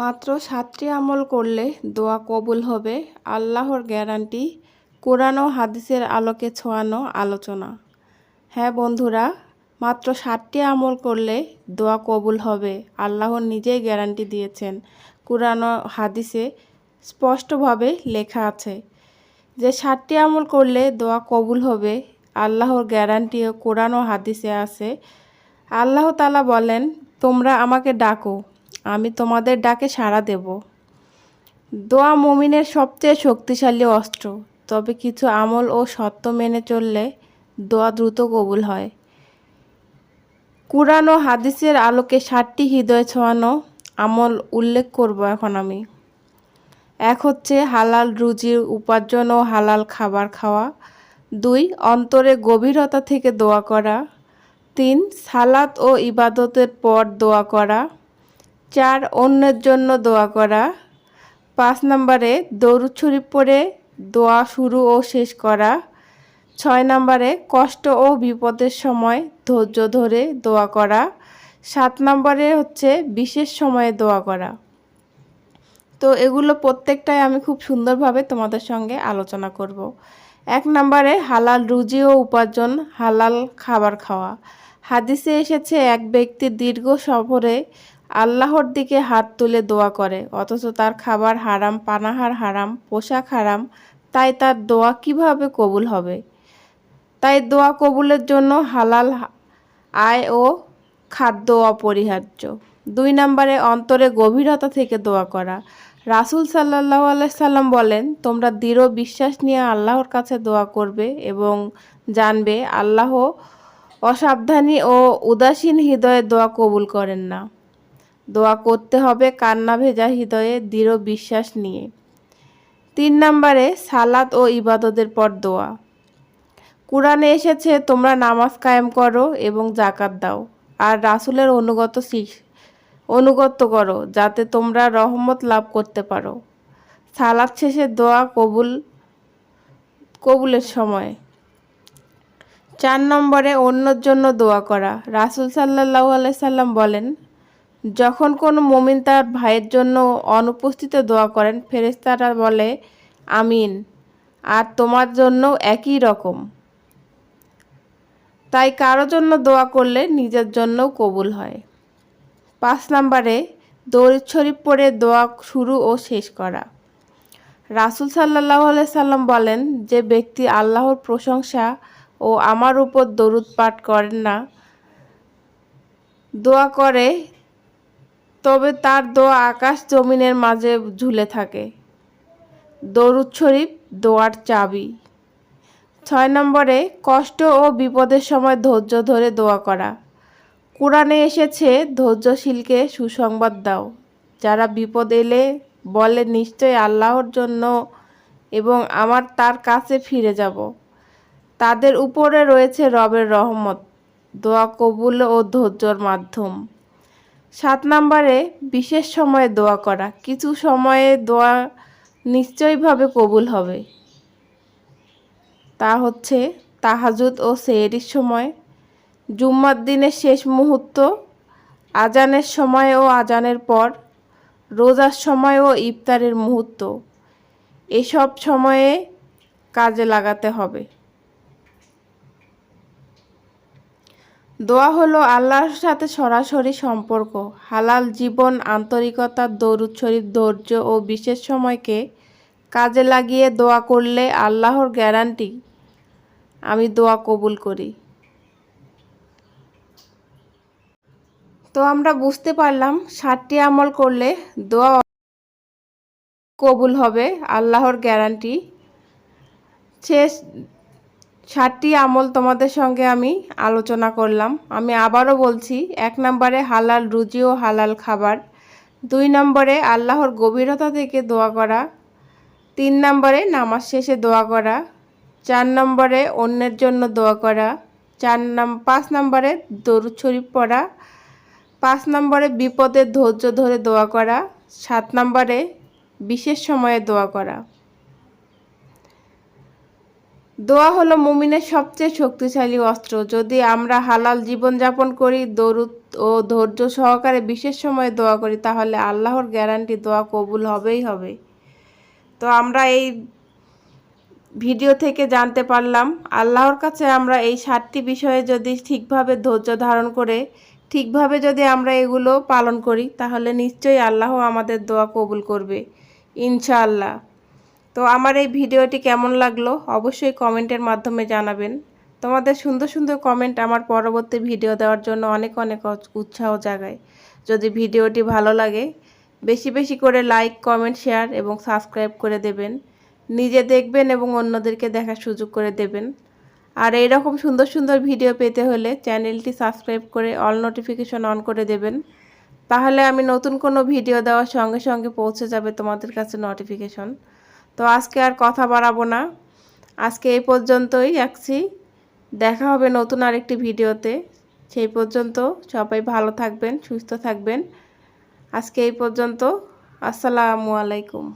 মাত্র সাতটি আমল করলে দোয়া কবুল হবে, আল্লাহর গ্যারান্টি, কোরআন ও হাদিসের আলোকে ছোঁয়ানো আলোচনা। হ্যাঁ বন্ধুরা, মাত্র সাতটি আমল করলে দোয়া কবুল হবে আল্লাহর নিজেই গ্যারান্টি দিয়েছেন। কোরআন ও হাদিসে স্পষ্টভাবে লেখা আছে, যে সাতটি আমল করলে দোয়া কবুল হবে, আল্লাহর গ্যারান্টিও কোরআন ও হাদিসে আছে। আল্লাহ তালা বলেন, তোমরা আমাকে ডাকো আমি তোমাদের ডাকে সাড়া দেব। দোয়া মুমিনের সবচেয়ে শক্তিশালী অস্ত্র, তবে কিছু আমল ও সত্য মেনে চললে দোয়া দ্রুত কবুল হয়। কুরআন ও হাদিসের আলোকে ষাটটি হৃদয় ছোঁয়ানো আমল উল্লেখ করব এখন আমি। এক হচ্ছে হালাল রুজির উপার্জন ও হালাল খাবার খাওয়া। দুই, অন্তরে গভীরতা থেকে দোয়া করা। তিন, সালাত ও ইবাদতের পর দোয়া করা। চার, অন্যের জন্য দোয়া করা। পাঁচ নম্বরে, দরুদ শরীফ পড়ে দোয়া শুরু ও শেষ করা। ছয় নম্বরে, কষ্ট ও বিপদের সময় ধৈর্য ধরে দোয়া করা। সাত নম্বরে হচ্ছে, বিশেষ সময়ে দোয়া করা। তো এগুলো প্রত্যেকটাই আমি খুব সুন্দরভাবে তোমাদের সঙ্গে আলোচনা করব। এক নম্বরে, হালাল রুজি ও উপার্জন, হালাল খাবার খাওয়া। হাদিসে এসেছে, এক ব্যক্তি দীর্ঘ সফরে আল্লাহর দিকে হাত তুলে দোয়া করে, অথচ তার খাবার হারাম, পানাহার হারাম, পোশাক হারাম, তাই তার দোয়া কীভাবে কবুল হবে? তাই দোয়া কবুলের জন্য হালাল আয় ও খাদ্য অপরিহার্য। দুই নম্বরে অন্তরে গভীরতা থেকে দোয়া করা। রাসুল সাল্লাহ সাল্লাম বলেন, তোমরা দৃঢ় বিশ্বাস নিয়ে আল্লাহর কাছে দোয়া করবে এবং জানবে আল্লাহ অসাবধানী ও উদাসীন হৃদয়ে দোয়া কবুল করেন না। দোয়া করতে হবে কান্না ভেজা হৃদয়ে দৃঢ় বিশ্বাস নিয়ে। তিন নম্বরে, সালাত ও ইবাদতের পর দোয়া। কোরআনে এসেছে, তোমরা নামাজ কায়েম করো এবং জাকাত দাও আর রাসুলের অনুগত শিখ অনুগত্য করো যাতে তোমরা রহমত লাভ করতে পারো। সালাদ শেষে দোয়া কবুল, কবুলের সময়। চার নম্বরে, অন্যর জন্য দোয়া করা। রাসুল সাল্লাহ সাল্লাম বলেন যখন কোনো মমিন তার ভাইয়ের জন্য অনুপস্থিত দোয়া করেন ফেরেস্তারা বলে, আমিন। আর তোমার জন্য একই রকম। তাই কারও জন্য দোয়া করলে নিজের জন্যও কবুল হয়। পাঁচ নম্বরে, দৌড় শরীফ পড়ে দোয়া শুরু ও শেষ করা। রাসুল সাল্লাহ সাল্লাম বলেন, যে ব্যক্তি আল্লাহর প্রশংসা ও আমার উপর দরুদ পাঠ করেন না, দোয়া করে তবে তার দোয়া আকাশ জমিনের মাঝে ঝুলে থাকে। দরুদ শরীফ, দোয়ার চাবি। ছয় নম্বরে, কষ্ট ও বিপদের সময় ধৈর্য ধরে দোয়া করা। কোরআনে এসেছে, ধৈর্যশীলকে সুসংবাদ দাও। যারা বিপদ এলে বলে, নিশ্চয় আল্লাহর জন্য এবং আমার তার কাছে ফিরে যাব। তাদের উপরে রয়েছে রবের রহমত। দোয়া কবুল ও ধৈর্যর মাধ্যম। সাত নম্বরে বিশেষ সময়ে দোয়া করা। কিছু সময়ে দোয়া নিশ্চয়ভাবে কবুল হবে। তা হচ্ছে তাহাজুদ ও সেহরির সময়। জুম্মার দিনের শেষ মুহূর্ত, আজানের সময় ও আজানের পর, রোজার সময় ও ইফতারের মুহূর্ত। এসব সময়ে কাজে লাগাতে হবে। দোয়া হলো আল্লাহর সাথে সরাসরি সম্পর্ক, হালাল জীবন, আন্তরিকতা, দরুদ ধৈর্য ও বিশেষ সময়কে কাজে লাগিয়ে দোয়া করলে আল্লাহর গ্যারান্টি আমি দোয়া কবুল করি। তো আমরা বুঝতে পারলাম ষাটটি আমল করলে দোয়া কবুল হবে, আল্লাহর গ্যারান্টি শেষ ষাটটি আমল তোমাদের সঙ্গে আমি আলোচনা করলাম। আমি আবারও বলছি, এক নম্বরে হালাল রুজি ও হালাল খাবার, দুই নম্বরে আল্লাহর গভীরতা থেকে দোয়া করা, তিন নম্বরে নামাজ শেষে দোয়া করা, চার নম্বরে অন্যের জন্য দোয়া করা, চার নাম, পাঁচ নম্বরে দরুদ শরীফ পড়া, পাঁচ নম্বরে বিপদে ধৈর্য ধরে দোয়া করা, সাত নম্বরে বিশেষ সময়ে দোয়া করা। দোয়া হলো মুমিনের সবচেয়ে শক্তিশালী অস্ত্র। যদি আমরা হালাল জীবনযাপন করি, দরুদ ও ধৈর্য সহকারে বিশেষ সময়ে দোয়া করি, তাহলে আল্লাহর গ্যারান্টি দোয়া কবুল হবেই হবে। তো আমরা এই ভিডিও থেকে জানতে পারলাম, আল্লাহর কাছে আমরা এই সাতটি বিষয়ে যদি ঠিকভাবে ধৈর্য ধারণ করে, ঠিকভাবে যদি আমরা এগুলো পালন করি, তাহলে নিশ্চয়ই আল্লাহ আমাদের দোয়া কবুল করবে। ইনশাআল্লাহ। তো আমার এই ভিডিওটি কেমন লাগল অবশ্যই কমেন্টের মাধ্যমে জানাবেন। তোমাদের সুন্দর সুন্দর কমেন্ট আমার পরবর্তী ভিডিও দেওয়ার জন্য অনেক অনেক উৎসাহ জাগায়। যদি ভিডিওটি ভালো লাগে, বেশি বেশি করে লাইক কমেন্ট শেয়ার এবং সাবস্ক্রাইব করে দেবেন। নিজে দেখবেন এবং অন্যদেরকে দেখার সুযোগ করে দেবেন। আর এই রকম সুন্দর সুন্দর ভিডিও পেতে হলে চ্যানেলটি সাবস্ক্রাইব করে অল নোটিফিকেশন অন করে দেবেন। তাহলে আমি নতুন কোনো ভিডিও দেওয়ার সঙ্গে সঙ্গে পৌঁছে যাবে তোমাদের কাছে নোটিফিকেশন তো আজকে আর কথা বাড়াবো না। আজকে এই পর্যন্তই রাখছি। দেখা হবে নতুন আরেকটি ভিডিওতে। সেই পর্যন্ত সবাই ভালো থাকবেন, সুস্থ থাকবেন। আজকে এই পর্যন্ত। আসসালামু আলাইকুম।